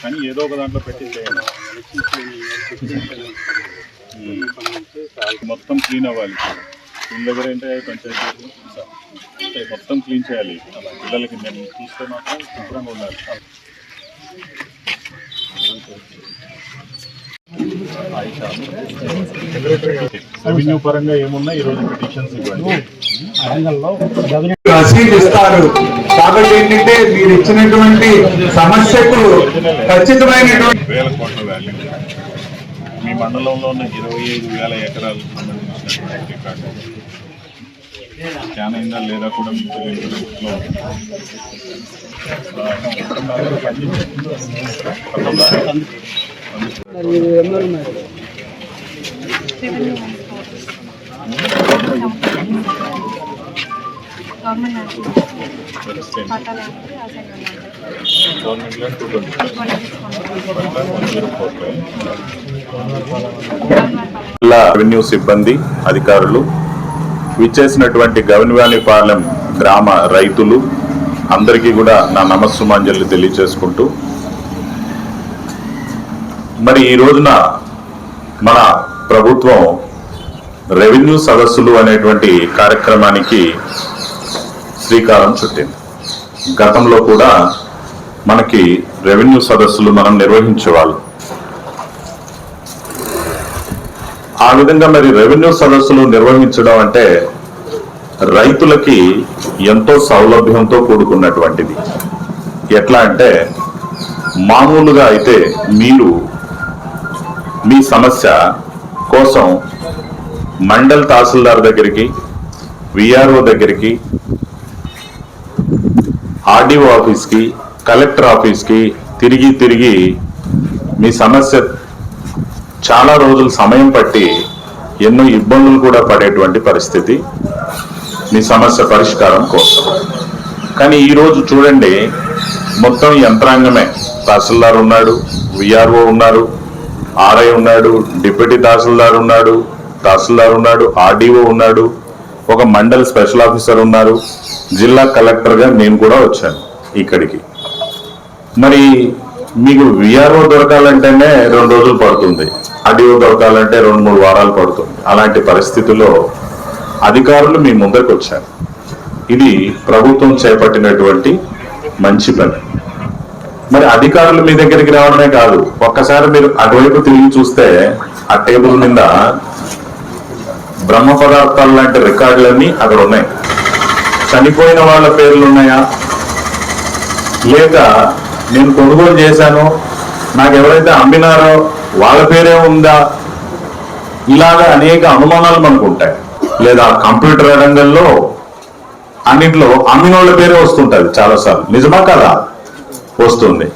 కానీ ఏదో ఒక దాంట్లో పెట్టి మొత్తం క్లీన్ అవ్వాలి. వీళ్ళ దగ్గర ఏంటంటే పంచాయతీ మొత్తం క్లీన్ చేయాలి. పిల్లలకి నేను చూస్తే మాత్రం శుభ్రంగా ఉండాలి. ఆయిషా. రెవెన్యూ పరంగా ఏమున్నా ఈరోజు పిటిషన్స్ ఇవ్వండి. రసీదు ఇస్తారు కాబట్టి ఏంటంటే మీరు ఇచ్చినటువంటి సమస్యకు ఖచ్చితమైనటువంటి వేల కోట్ల వాల్యూ మీ మండలంలో ఉన్న ఇరవై ఐదు వేల ఎకరాలకు సంబంధించినటువంటి రికార్డు స్కాన్ అయిందా లేదా కూడా మీకు తెలియదు రెవెన్యూ సిబ్బంది అధికారులు విచ్చేసినటువంటి గవన్వాణిపాలెం గ్రామ రైతులు అందరికీ కూడా నా నమస్సుమాంజలి తెలియజేసుకుంటూ మరి ఈ రోజున మన ప్రభుత్వం రెవెన్యూ సదస్సులు అనేటువంటి కార్యక్రమానికి శ్రీకారం చుట్టింది. గతంలో కూడా మనకి రెవెన్యూ సదస్సులు మనం నిర్వహించేవాళ్ళం. ఆ విధంగా మరి రెవెన్యూ సదస్సులు నిర్వహించడం అంటే రైతులకి ఎంతో సౌలభ్యంతో కూడుకున్నటువంటిది. ఎట్లా అంటే మామూలుగా అయితే మీరు మీ సమస్య కోసం మండల్ తహసీల్దార్ దగ్గరికి విఆర్ఓ దగ్గరికి ఆర్డీఓ ఆఫీస్కి కలెక్టర్ ఆఫీస్కి తిరిగి తిరిగి మీ సమస్య చాలా రోజులు సమయం పట్టి ఎన్నో ఇబ్బందులు కూడా పడేటువంటి పరిస్థితి మీ సమస్య పరిష్కారం కోసం. కానీ ఈరోజు చూడండి మొత్తం యంత్రాంగమే. తహసీల్దార్ ఉన్నాడు విఆర్ఓ ఉన్నారు ఆర్ఐ ఉన్నాడు డిప్యూటీ తహసీల్దార్ ఉన్నాడు తహసీల్దార్ ఉన్నాడు ఆర్డీఓ ఉన్నాడు ఒక మండల్ స్పెషల్ ఆఫీసర్ ఉన్నారు. జిల్లా కలెక్టర్గా నేను కూడా వచ్చాను ఇక్కడికి. మరి మీకు విఆర్ఓ దొరకాలంటేనే రెండు రోజులు పడుతుంది. ఆర్డీఓ దొరకాలంటే రెండు మూడు వారాలు పడుతుంది. అలాంటి పరిస్థితుల్లో అధికారులు మీ ముందరికి వచ్చారు. ఇది ప్రభుత్వం చేపట్టినటువంటి మంచి పని. మరి అధికారులు మీ దగ్గరికి రావడమే కాదు ఒక్కసారి మీరు అటువైపు తిరిగి చూస్తే ఆ టేబుల్ మీద బ్రహ్మ పదార్థాలు లాంటి రికార్డులన్నీ అక్కడ ఉన్నాయి చనిపోయిన వాళ్ళ పేర్లు ఉన్నాయా లేక నేను కొనుగోలు చేశాను నాకు ఎవరైతే అమ్మినారో వాళ్ళ పేరే ఉందా? ఇలాగా అనేక అనుమానాలు మనకు ఉంటాయి. లేదా కంప్యూటర్ రంగంలో అన్నింటిలో అమ్మినోళ్ళ పేరే వస్తుంటుంది చాలాసార్లు. నిజమా కదా? వస్తుంది.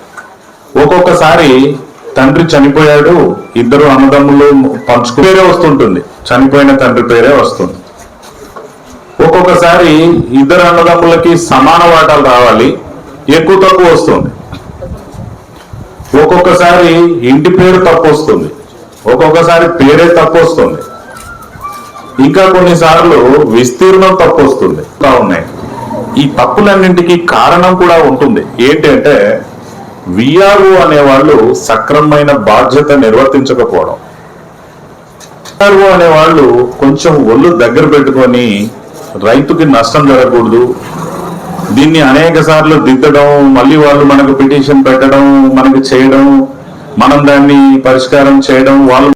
ఒక్కొక్కసారి తండ్రి చనిపోయాడు ఇద్దరు అన్నదమ్ములు పంచుకు పేరే వస్తుంటుంది. చనిపోయిన తండ్రి పేరే వస్తుంది. ఒక్కొక్కసారి ఇద్దరు అన్నదమ్ములకి సమాన వాటాలు రావాలి ఎక్కువ తక్కువ వస్తుంది. ఒక్కొక్కసారి ఇంటి పేరు తప్పు వస్తుంది. ఒక్కొక్కసారి పేరే తప్పు వస్తుంది. ఇంకా కొన్నిసార్లు విస్తీర్ణం తప్పు వస్తుంది. ఉన్నాయి. ఈ తప్పులన్నింటికి కారణం కూడా ఉంటుంది. ఏంటంటే విఆర్ఓ అనేవాళ్ళు సక్రమమైన బాధ్యత నిర్వర్తించకపోవడం. విఆర్ఓ అనేవాళ్ళు కొంచెం ఒళ్ళు దగ్గర పెట్టుకొని రైతుకి నష్టం జరగకూడదు. దీన్ని అనేక సార్లు దిద్దడం మళ్ళీ వాళ్ళు మనకు పిటిషన్ పెట్టడం మనకు చేయడం మనం దాన్ని పరిష్కారం చేయడం వాళ్ళు